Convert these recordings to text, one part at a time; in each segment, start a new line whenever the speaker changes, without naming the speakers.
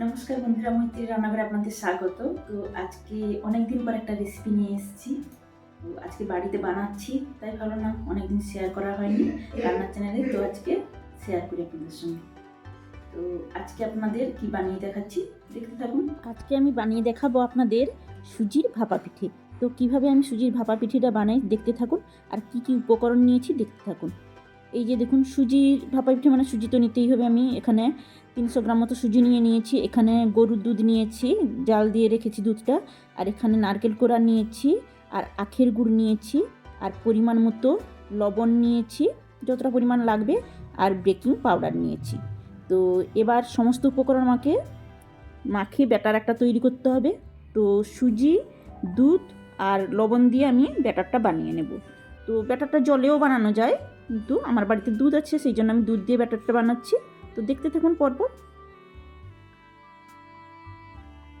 নমস্কার বন্ধুরা, মৈত্রী রান্নাঘরে আপনাদের স্বাগত। তো আজকে অনেক দিন পর একটা রেসিপি নিয়ে এসেছি। তো আজকে বাড়িতে বানাচ্ছি, তাই ভালো না অনেকদিন শেয়ার করা হয়নি রান্নার চ্যানেলে তো আজকে শেয়ার করি আপনাদের সঙ্গে। তো আজকে আপনাদের কি বানিয়ে দেখাচ্ছি, দেখতে থাকুন।
আজকে আমি বানিয়ে দেখাবো আপনাদের সুজির ভাপা পিঠে। তো কীভাবে আমি সুজির ভাপা পিঠেটা বানাই, দেখতে থাকুন। আর কি কি উপকরণ নিয়েছি, দেখতে থাকুন। এই যে দেখুন, সুজির ভাপা পিঠে মানে সুজি তো নিতেই হবে আমি এখানে। তিনশো গ্রাম মতো সুজি নিয়ে নিয়েছি, এখানে গরুর দুধ নিয়েছি, জাল দিয়ে রেখেছি দুধটা, আর এখানে নারকেল কোড়া নিয়েছি, আর আখের গুড় নিয়েছি, আর পরিমাণ মতো লবণ নিয়েছি, যতটা পরিমাণ লাগবে, আর বেকিং পাউডার নিয়েছি। তো এবার সমস্ত উপকরণ আমাকে মাখিয়ে ব্যাটার একটা তৈরি করতে হবে। তো সুজি, দুধ আর লবণ দিয়ে আমি ব্যাটারটা বানিয়ে নেব। তো ব্যাটারটা জলেও বানানো যায়, কিন্তু আমার বাড়িতে দুধ আছে, সেই জন্য আমি দুধ দিয়ে ব্যাটারটা বানাচ্ছি। তো দেখতে থাকুন পরপর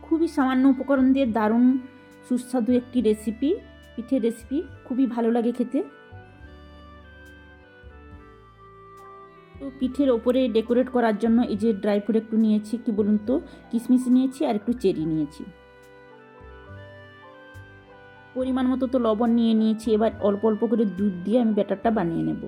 খুবই সামান্য উপকরণ দিয়ে দারুণ সুস্বাদু একটি রেসিপি পিঠের রেসিপি খুবই ভালো লাগে খেতে। তো পিঠের ওপরে ডেকোরেট করার জন্য এই যে ড্রাই ফ্রুট একটু নিয়েছি, কি বলুন তো, কিশমিশ নিয়েছি আর একটু চেরি নিয়েছি। পরিমাণ মতো তো লবণ নিয়ে নিয়েছি, এবার অল্প অল্প করে দুধ দিয়ে আমি ব্যাটারটা বানিয়ে নেব।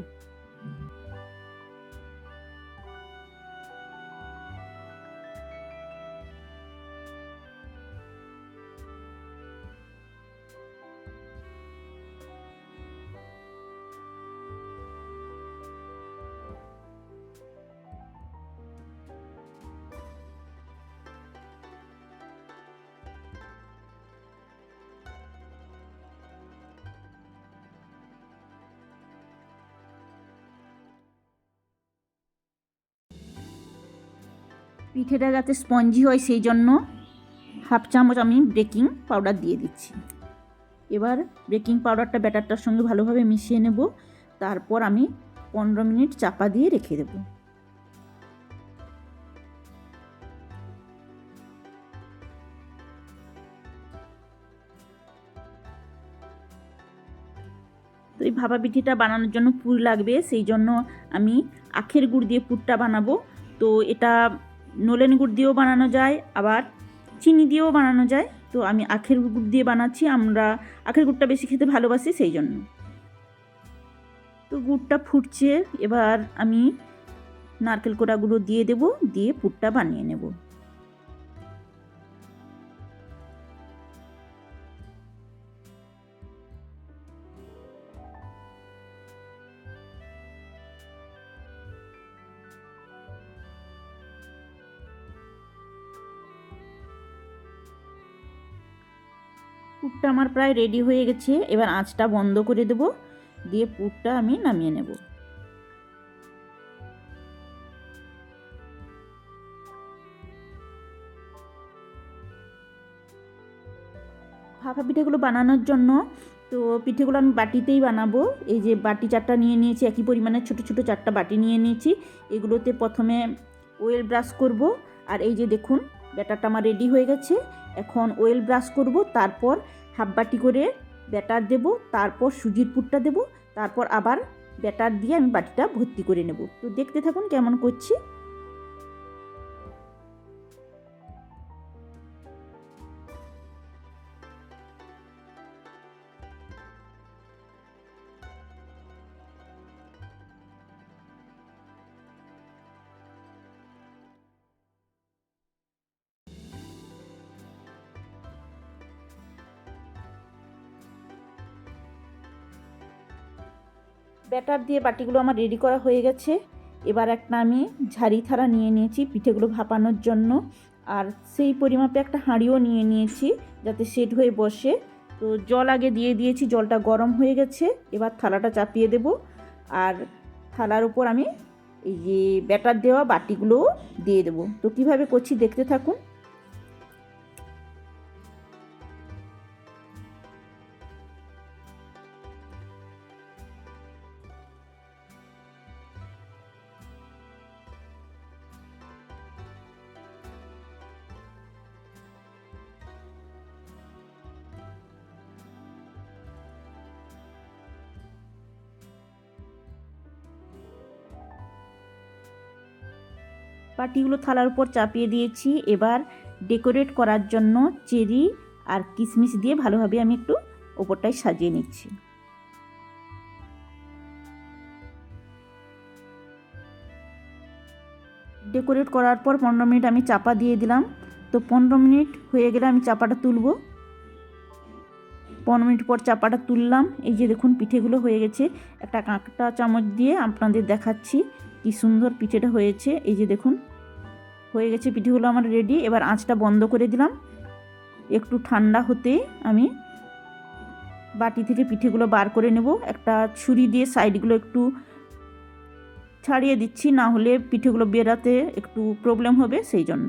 পিঠেটা যাতে স্পঞ্জি হয় সেই জন্য হাফ চামচ আমি বেকিং পাউডার দিয়ে দিচ্ছি। এবার বেকিং পাউডারটা ব্যাটারটার সঙ্গে ভালোভাবে মিশিয়ে নেব। তারপর আমি পনেরো মিনিট চাপা দিয়ে রেখে দেবো। তো এই ভাপা পিঠিটা বানানোর জন্য পুর লাগবে, সেই জন্য আমি আখের গুড় দিয়ে পুরটা বানাবো। তো এটা নলেন গুড় দিয়েও বানানো যায়, আবার চিনি দিয়েও বানানো যায়। তো আমি আখের গুড় দিয়ে বানাচ্ছি, আমরা আখের গুড়টা বেশি খেতে ভালোবাসি সেই জন্য। তো গুড়টা ফুটছে, এবার আমি নারকেল কোড়াগুলো দিয়ে দেব, দিয়ে পুরটা বানিয়ে নেব। পুরটা আমার প্রায় রেডি হয়ে গেছে। এবার আঁচটা বন্ধ করে দেব। দিয়ে পুরটা আমি নামিয়ে নেব। ফাঁকা পিঠেগুলো বানানোর জন্য তো পিঠেগুলো আমি বাটিতেই বানাবো। এই যে বাটি চারটা নিয়ে নিয়েছি, একই পরিমাণে ছোট ছোট চারটা বাটি নিয়ে নিয়েছি। এগুলোতে প্রথমে ওয়েল ব্রাশ করব। আর এই যে দেখুন ব্যাটারটা আমার রেডি হয়ে গেছে। এখন ওয়েল ব্রাশ করব, তারপর হাফ বাটি করে ব্যাটার দেব, তারপর সুজির পুরটা দেব, তারপর আবার ব্যাটার দিয়ে আমি বাটিটা ভর্তি করে নেব। তো দেখতে থাকুন কেমন করছি। ব্যাটার দিয়ে বাটিগুলো আমার রেডি করা হয়ে গেছে। এবার একটা আমি ঝাড়ি থালা নিয়ে নিয়েছি পিঠেগুলো ভাপানোর জন্য। আর সেই পরিমাপে একটা হাঁড়িও নিয়ে নিয়েছি যাতে সেট হয়ে বসে। তো জল আগে দিয়ে দিয়েছি, জলটা গরম হয়ে গেছে। এবার থালাটা চাপিয়ে দেব। আর থালার উপর আমি এই যে ব্যাটার দেওয়া বাটিগুলোও দিয়ে দেবো। তো কীভাবে করছি দেখতে থাকুন। বাটিগুলো থালার উপর চাপিয়ে দিয়েছি। এবার ডেকোরেট করার জন্য চেরি আর কিশমিশ দিয়ে ভালোভাবে আমি একটু ওপরটায় সাজিয়ে নিচ্ছি। ডেকোরেট করার পর পনেরো মিনিট আমি চাপা দিয়ে দিলাম। তো পনেরো মিনিট হয়ে গেলে আমি চাপাটা তুলব। পনেরো মিনিট পর চাপাটা তুললাম। এই যে দেখুন, পিঠেগুলো হয়ে গেছে। একটা কাঁকটা চামচ দিয়ে আপনাদের দেখাচ্ছি। কি সুন্দর পিঠেটা হয়েছে। এই যে দেখুন, হয়ে গেছে পিঠেগুলো আমার রেডি এবার আঁচটা বন্ধ করে দিলাম। একটু ঠান্ডা হতে আমি বাটি থেকে পিঠেগুলো বার করে নেব। একটা ছুরি দিয়ে সাইডগুলো একটু ছাড়িয়ে দিচ্ছি, না হলে পিঠেগুলো বেরাতে একটু প্রবলেম হবে, সেই জন্য।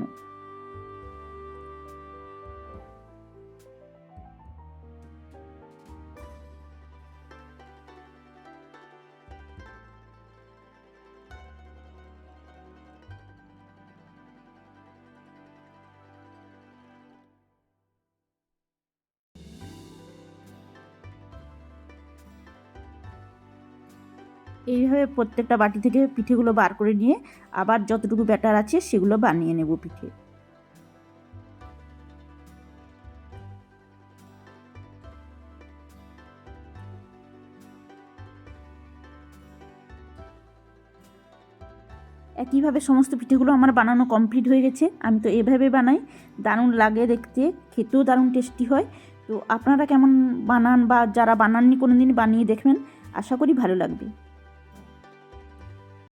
এইভাবে প্রত্যেকটা বাটি থেকে পিঠেগুলো বার করে নিয়ে আবার যতটুকু ব্যাটার আছে সেগুলো বানিয়ে নেব পিঠে। একইভাবে সমস্ত পিঠেগুলো আমার বানানো কমপ্লিট হয়ে গেছে। আমি তো এভাবে বানাই, দারুণ লাগে দেখতে, খেতেও দারুণ টেস্টি হয়। তো আপনারা কেমন বানান বা যারা বানাননি কোনো দিন বানিয়ে দেখবেন, আশা করি ভালো লাগবে।